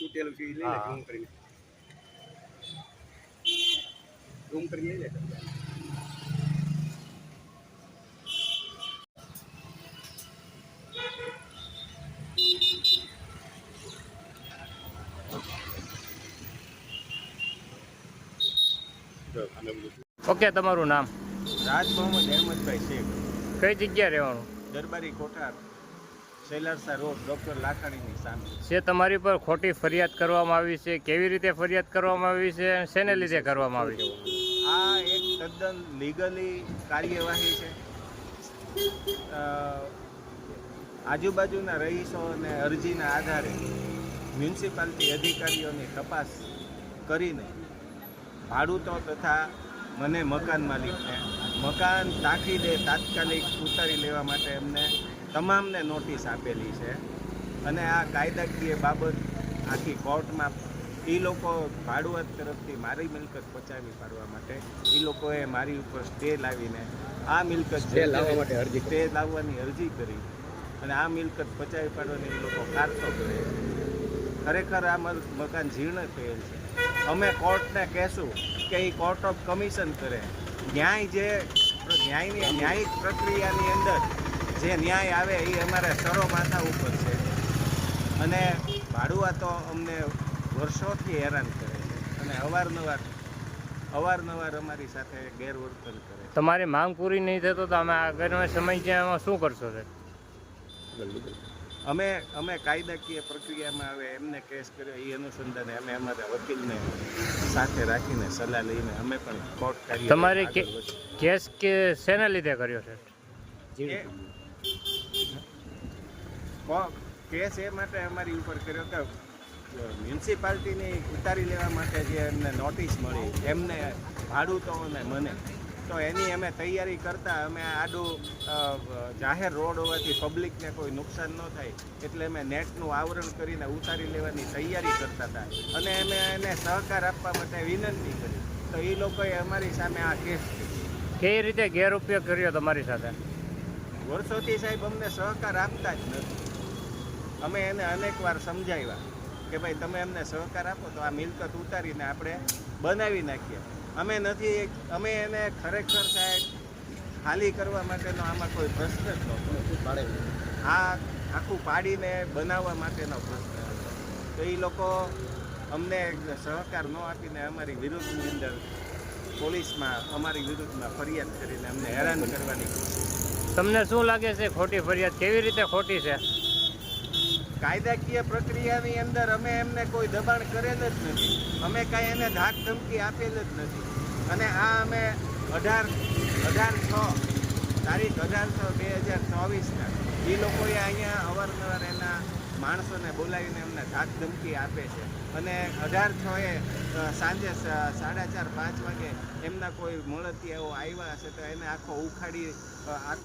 મૂકેલું છે એ લઈ લે ઝૂમ કરીને. ઝૂમ કરીને લઈ લે. ઓકે તમારું નામ? રાજ મોહમ્મદ અહેમદભાઈ શેખ. કઈ જગ્યાએ રહેવાનું? દરબારી કોઠાર. શૈલારસા રોડ ડૉક્ટર લાખાણીની સામે. છે તમારી પર ખોટી ફરિયાદ કરવામાં આવી છે કેવી રીતે ફરિયાદ કરવામાં આવી છે અને શેને લીધે કરવામાં આવી છે? આ એક તદ્દન લીગલી કાર્યવાહી છે. આજુબાજુના રહીશો અને અરજીના આધારે મ્યુનિસિપાલિટી અધિકારીઓની તપાસ કરીને ભાડૂતો તથા મને મકાન માલિકને મકાન તાકીદે તાત્કાલિક ઉતારી લેવા માટે એમને તમામને નોટિસ આપેલી છે. અને આ કાયદાકીય બાબત આખી કોર્ટમાં એ લોકો ભાડુઆત તરફથી મારી મિલકત પચાવી પાડવા માટે એ લોકોએ મારી ઉપર સ્ટે લાવીને આ મિલકત Stay લાવવા માટે અરજી. સ્ટે લાવવાની અરજી કરી. અને આ મિલકત પચાવી પાડવાની એ લોકો કારતો કરે. ખરેખર આ મકાન જીર્ણ થયેલ છે. અમે કોર્ટને કહેશું કે એ કોર્ટ ઓફ કમિશન કરે. ન્યાય જે ન્યાયની ન્યાયિક પ્રક્રિયાની અંદર જે ન્યાય આવે એ અમારા સરો માથા ઉપર છે. અને ભાડુઆ તો અમને વર્ષોથી હેરાન કરે છે. અને અવારનવાર અવારનવાર અમારી સાથે ગેરવર્તન કરે છે. તમારી માંગ પૂરી નહીં થતો તો અમે આગળનો સમય છે એમાં શું કરશો સર? અમે અમે કાયદાકીય પ્રક્રિયામાં આવે એમને કેસ કર્યો એ અનુસંધાને અમે અમારા વકીલને સાથે રાખીને સલાહ લઈને અમે પણ કોર્ટ કરી તમારે કેસ કે શેના લીધે કર્યો છે કેસ એ માટે અમારી ઉપર કર્યો કે મ્યુનિસિપાલિટીની ઉતારી લેવા માટે જે એમને નોટિસ મળી એમને ભાડું તો અને મને. તો એની અમે તૈયારી કરતા અમે આડું જાહેર રોડ હોવાથી પબ્લિકને કોઈ નુકસાન ન થાય એટલે અમે નેટનું આવરણ કરીને ઉતારી લેવાની તૈયારી કરતા હતા. અને અમે એને સહકાર આપવા માટે વિનંતી કરી. તો એ લોકોએ અમારી સામે આ કેસ કેવી રીતે ગેરઉપયોગ કર્યો તમારી સાથે? વર્ષોથી સાહેબ અમને સહકાર આપતા જ નથી. અમે એને અનેકવાર સમજાવ્યા કે ભાઈ તમે અમને સહકાર આપો તો આ મિલકત ઉતારીને આપણે બનાવી નાખીએ. અમે નથી અમે એને ખરેખર સાહેબ ખાલી કરવા માટેનો આમાં કોઈ પ્રશ્ન જ નહોતો આ આખું પાડીને બનાવવા માટેનો પ્રશ્ન હતો. તો એ લોકો અમને સહકાર ન આપીને અમારી વિરુદ્ધની અંદર પોલીસમાં અમારી વિરુદ્ધમાં ફરિયાદ કરીને અમને હેરાન કરવાની તમને શું લાગે છે ખોટી ફરિયાદ કેવી રીતે ખોટી છે? કાયદાકીય પ્રક્રિયાની અંદર અમે એમને કોઈ દબાણ કરેલ જ નથી. અમે કાંઈ એને ધાક ધમકી આપેલ જ નથી. અને આ અમે અઢાર અઢાર છ, તારીખ અઢાર છ બે હજાર ચોવીસના એ લોકોએ અહીંયા અવારનવાર એના માણસોને બોલાવીને એમને ધાક ધમકી આપે છે. અને અઢાર છ એ સાંજે સાડા ચાર, પાંચ વાગે એમના કોઈ મળતિયાઓ આવ્યા હશે તો એને આખો ઉખાડી આખો